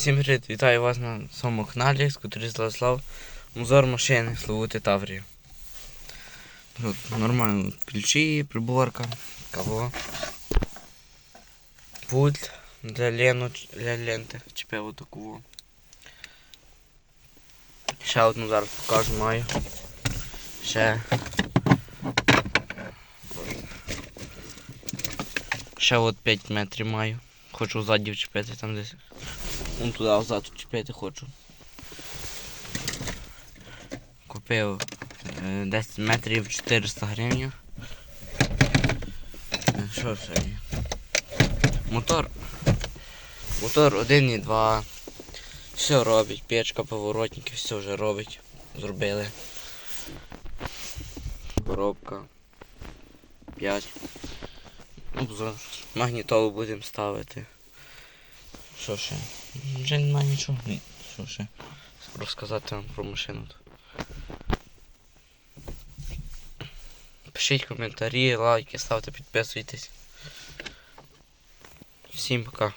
Всім привіт, вітаю вас на своєму каналі, скутері Зласлав. Музор машини Славути Таврію. Тут нормально ключі, приборка, кого. Пульт для, лену, для ленти чіпив таку. Ще одну зараз покажу маю. Ще. Ще от 5 метрів маю. Хочу ззаді вчепити там десь. Вон туди взад чіпити хочу. Купив е, 10 метрів 400 гривень. Е, Що є? Мотор. Мотор 1,2. Все робить, печка, поворотники, все вже робить. Зробили. Коробка. 5. Ну, за магнітолу будемо ставити. Що ще? Вже немає нічого. Ні, Що ще? Розказати вам про машину. Пишіть коментарі, лайки, ставте, підписуйтесь. Всім пока.